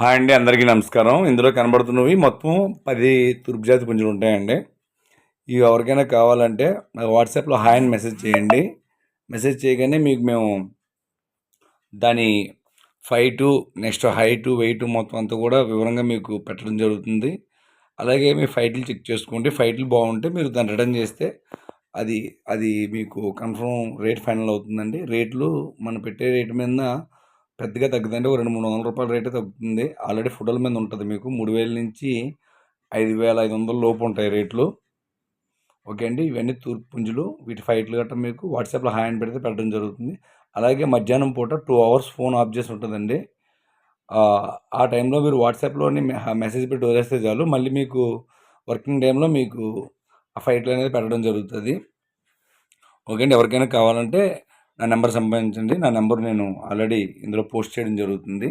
Hi అండి అందరికీ నమస్కారం. ఇందులో కనబడుతున్నవి మొత్తం పది తూర్పు జాతి పుంజులు ఉంటాయండి. ఇవి ఎవరికైనా కావాలంటే నాకు వాట్సాప్లో హాయ్ అని మెసేజ్ చేయండి. మెసేజ్ చేయగానే మీకు మేము దాని ఫైటు నెక్స్ట్ హైటు వెయిట్ మొత్తం అంతా కూడా వివరంగా మీకు పెట్టడం జరుగుతుంది. అలాగే మీ ఫైట్లు చెక్ చేసుకోండి. ఫైట్లు బాగుంటే మీరు దాన్ని రిటర్న్ చేస్తే అది అది మీకు కన్ఫర్మ్ రేట్ ఫైనల్ అవుతుందండి. రేట్లు మనం పెట్టే రేటు మీద పెద్దగా తగ్గదండి ఒక రెండు మూడు వందల రూపాయల రేటే తగ్గుతుంది. ఆల్రెడీ ఫోటోల మీద ఉంటుంది మీకు. మూడు వేల నుంచి ఐదు వేల ఐదు వందల లోపు ఉంటాయి రేట్లు. ఓకే అండి? ఇవన్నీ తూర్పు పుంజులు వీటి ఫైట్లు గట్రా మీకు వాట్సాప్లో హాయ్ అని పెడితే పెట్టడం జరుగుతుంది. అలాగే మధ్యాహ్నం పూట టూ అవర్స్ ఫోన్ ఆఫ్ చేసి ఉంటుందండి. ఆ, ఆ టైంలో మీరు వాట్సాప్లోని మెసేజ్ పెట్టి వదిలేస్తే చాలు. మళ్ళీ మీకు వర్కింగ్ టైంలో మీకు ఆ ఫైట్లు అనేది పెట్టడం జరుగుతుంది. ఓకే అండి? ఎవరికైనా కావాలంటే నా నెంబర్ సంపాదించండి నా నెంబర్ నేను ఆల్రెడీ ఇందులో పోస్ట్ చేయడం జరుగుతుంది.